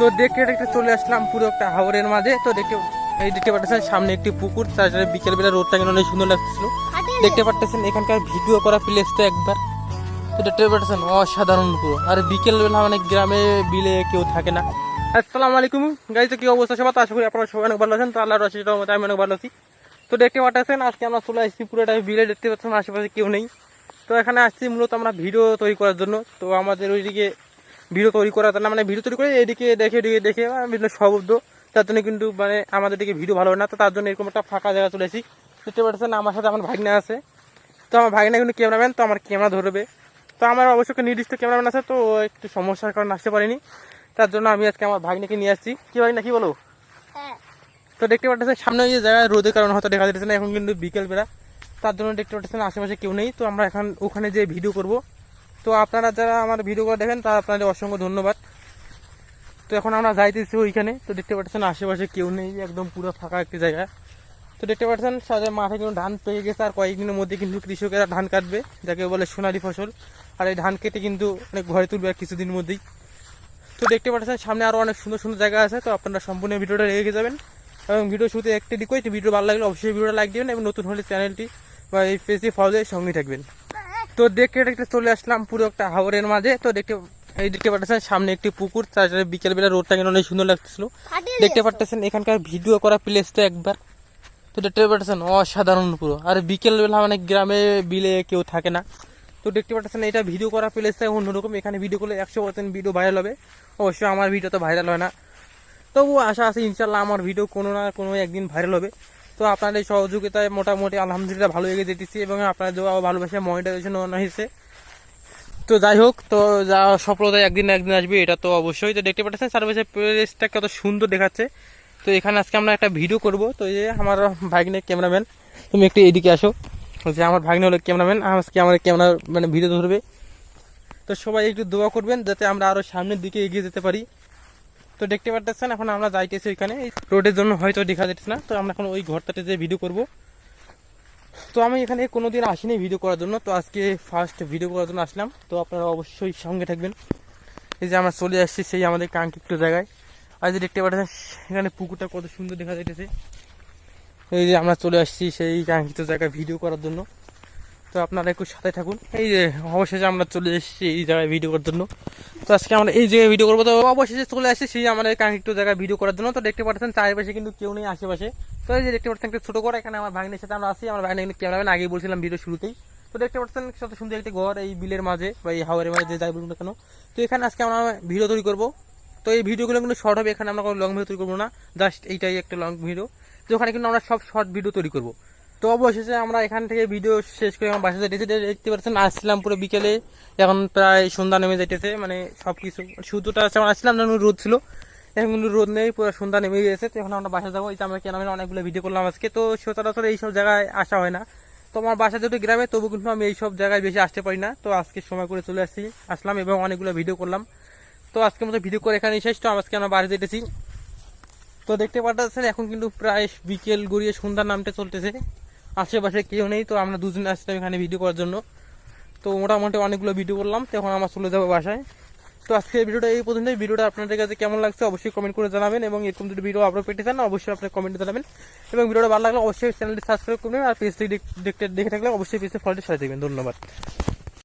তো দেখে দেখতে চলে আসলাম পুরো একটা হাওরের মাঝে। তো দেখতে এই দেখতে পাচ্ছেন সামনে একটি পুকুর তাছাড়া বিকেল বেলা রোদটা কেন অনেক সুন্দর লাগছিল দেখতে পাচ্ছেন এখানকার ভিডিও করা প্লেসটা একবার। তো দেখতে পাচ্ছেন অসাধারণ পুরো। আর বিকেল বেলা মানে গ্রামে বিলে কেউ থাকে না। আসসালামু আলাইকুম। গাড়ি তো কি অবস্থা সবাই তো আশা করি আপনারা সবাই অনেক ভালো আছেন। তো আল্লাহ রসিটার মতো আমি অনেক ভালো আছি। তো দেখতে পাচ্ছেন আজকে আমরা চলে আসছি পুরোটা বিলে। দেখতে পাচ্ছেন আশেপাশে কেউ নেই। তো এখানে আসছি মূলত আমরা ভিডিও তৈরি করার জন্য। তো আমাদের ওইদিকে ভিডিও তৈরি করা জন্য মানে ভিডিও তৈরি করে এদিকে দেখে এদিকে দেখে বিভিন্ন শব্দ তার জন্য কিন্তু মানে আমাদের দিকে ভিডিও ভালো হয় না তো তার জন্য এরকম একটা ফাঁকা জায়গা চলে দেখতে পাচ্ছেন আমার সাথে আমার ভাগনা আছে। তো আমার ভাগনা কিন্তু ক্যামেরাম্যান তো আমার ক্যামেরা ধরবে। তো আমার অবশ্য নির্দিষ্ট ক্যামেরাম্যান আছে তো একটু সমস্যার কারণে আসতে পারিনি। তার জন্য আমি আজকে আমার ভাগ্নিকে নিয়ে আসছি। কি ভাগনা কি বলো? হ্যাঁ। তো দেখতে পাচ্ছেন সামনে ওই যে জায়গায় রোদের কারণে হয়তো দেখা যাচ্ছে না এখন কিন্তু বিকেলবেলা। তার জন্য দেখতে পাচ্ছেন আশেপাশে কেউ নেই তো আমরা এখন ওখানে যে ভিডিও করব তো আপনারা যারা আমার ভিডিও করে দেখেন, তারা আপনাদের অসংখ্য ধন্যবাদ। তো এখন আমরা যাইতেছি ওইখানে। তো দেখতে পাচ্ছেন আশেপাশে কেউ নেই, একদম পুরো ফাঁকা একটি জায়গা। তো দেখতে পাচ্ছেন, সাথে মাঠে কিন্তু ধান পেয়ে গেছে, আর কয়েকদিনের মধ্যে কিন্তু কৃষকেরা ধান কাটবে, যাকে বলে সোনালি ফসল। আর এই ধান কেটে কিন্তু অনেক ঘরে তুলবে আর কিছুদিনের মধ্যেই। তো দেখতে পাচ্ছেন, সামনে আরও অনেক সুন্দর সুন্দর জায়গা আছে, তো আপনারা সম্পূর্ণ ভিডিওটা রেখে যাবেন। এবং ভিডিও শুরুতে একটি রিকোয়েস্ট ভিডিও ভালো লাগলে অবশ্যই ভিডিওটা লাইক দিবেন, এবং নতুন হলে চ্যানেলটি বা এই পেজটি ফলো দিয়ে সঙ্গে থাকবেন। তো দেখতে দেখতে চলে আসলাম পুরো একটা হাওরের মাঝে। তো দেখতে এই দেখতে পাচ্ছেন সামনে একটি পুকুর তাছাড়া বিকেলবেলা রোদটা কেন অনেক সুন্দর লাগছিল ফাটিয়ে দেখতে পাচ্ছেন এখানকার ভিডিও করা প্লেসটা একবার। তো দেখতে পাচ্ছেন অসাধারণ পুরো। আর বিকেলবেলা মানে গ্রামে বিলে কেউ থাকে না। তো দেখতে পাচ্ছেন এটা ভিডিও করা প্লেসটা অন্যরকম। এখানে ভিডিও করলে একশো পার্সেন্ট ভিডিও ভাইরাল হবে। অবশ্যই আমার ভিডিও তো ভাইরাল হয় না। তবু আশা আছে ইনশাল্লাহ আমার ভিডিও কোনো না কোনো একদিন ভাইরাল হবে। তো আপনাদের সহযোগিতায় মোটামুটি আলহামদুলিল্লাহ ভালো এগিয়ে যেতেছি এবং আপনাদের দেওয়া ভালোবাসা মনিটাইজেশন হয়েছে। তো যাই হোক, তো যা সফলতা একদিন একদিন আসবে, এটা তো অবশ্যই। তো দেখতে পাচ্ছেন সার্ভিসের প্লেসটা কত সুন্দর দেখাচ্ছে। তো এখানে আজকে আমরা একটা ভিডিও করব। তো এই যে আমার ভাগ্নের ক্যামেরাম্যান তুমি একটু এদিকে আসো। যে আমার ভাগ্নে হলো ক্যামেরাম্যান আজকে আমার ক্যামেরা মানে ভিডিও ধরবে। তো সবাই একটু দোয়া করবেন, যাতে আমরা আরও সামনের দিকে এগিয়ে যেতে পারি। তো দেখতে পাচ্ছেন এখন আমরা যাইতেছি ওইখানে। রোডের জন্য হয়তো দেখা যাচ্ছে না, তো আমরা এখন ওই ঘরটাতে যে ভিডিও করব। তো আমি এখানে কোনোদিন আসিনি ভিডিও করার জন্য, তো আজকে ফার্স্ট ভিডিও করার জন্য আসলাম। তো আপনারা অবশ্যই সঙ্গে থাকবেন। এই যে আমরা চলে আসছি সেই আমাদের কাঙ্ক্ষিত জায়গায়। আর যে দেখতে পাচ্ছেন, এখানে পুকুরটা কত সুন্দর দেখা যাইতেছে। এই যে আমরা চলে আসছি সেই কাঙ্ক্ষিত জায়গায় ভিডিও করার জন্য। তো আপনারা একটু সাথে থাকুন। এই যে অবশেষে আমরা চলে এসেছি এই জায়গায় ভিডিও করার জন্য। তো আজকে আমরা এই জায়গায় ভিডিও করব। তো অবশেষে চলে আসছি সেই আমাদের কাঙ্ক্ষিত জায়গায় ভিডিও করার জন্য। তো দেখতে পাচ্ছেন, চারিপাশে কিন্তু কেউ নেই আশেপাশে। তো এই যে দেখতে পাচ্ছেন, একটা ছোট ঘর, এখানে আমার ভাগ্নের সাথে আমরা আসি আমার ভাগ্নে কিন্তু ক্যামেরাম্যান আগেই বলছিলাম ভিডিও শুরুতেই। তো দেখতে পাচ্ছেন, কত সুন্দর একটি ঘর, এই বিলের মাঝে বা এই হাওয়ারের মাঝে, যে যাই বলুন কেন। তো এখানে আজকে আমরা ভিডিও তৈরি করব। তো এই ভিডিওগুলো কিন্তু শর্ট হবে, এখানে আমরা কোনো লং ভিডিও তৈরি করব না। জাস্ট এইটাই একটা লং ভিডিও তো ওখানে কিন্তু আমরা সব শর্ট ভিডিও তৈরি করব। তো অবশেষে আমরা এখান থেকে ভিডিও শেষ করে আমার বাসাতে যেতে দেখতে পাচ্ছেন, আসছিলাম পুরো বিকেলে। এখন প্রায় সন্ধ্যা নেমে যাইতেছে মানে সব কিছু শুধুটা আছে, আমরা আসছিলাম যখন রোদ ছিল। এখন কিন্তু রোদ নেই, পুরো সন্ধ্যা নেমে গিয়েছে তো এখন আমরা বাসা যাব। এই যে আমরা কেন অনেকগুলো ভিডিও করলাম আজকে। তো সচরাচর এইসব জায়গায় আসা হয় না। তো আমার বাসা যেহেতু গ্রামে, তবু কিন্তু আমি এইসব জায়গায় বেশি আসতে পারি না। তো আজকে সময় করে চলে আসছি, আসলাম এবং অনেকগুলো ভিডিও করলাম। তো আজকের মতো ভিডিও করে এখানে শেষ। তো আজকে আমরা বাড়ি যেতেছি তো দেখতে পাচ্ছেন, এখন কিন্তু প্রায় বিকেল গড়িয়ে সন্ধ্যার নামটা চলতেছে। আশেপাশে কেউ নেই, তো আমরা দুজন আসছিলাম এখানে ভিডিও করার জন্য। তো মোটামুটি অনেকগুলো ভিডিও করলাম, তো এখন আমার চলে যাব বাসায়। তো আজকে ভিডিওটা এই পর্যন্ত ভিডিওটা আপনাদের কাছে কেমন লাগছে অবশ্যই কমেন্ট করে জানাবেন এবং এরকম যদি ভিডিও আপলোড পেতে চান, অবশ্যই আপনার কমেন্টে জানাবেন। এবং ভিডিওটা ভালো লাগলে অবশ্যই চ্যানেলটি সাবস্ক্রাইব করবেন আর পেজটি দেখতে দেখে থাকলে অবশ্যই পেজে ফলটি সাথে দেবেন ধন্যবাদ।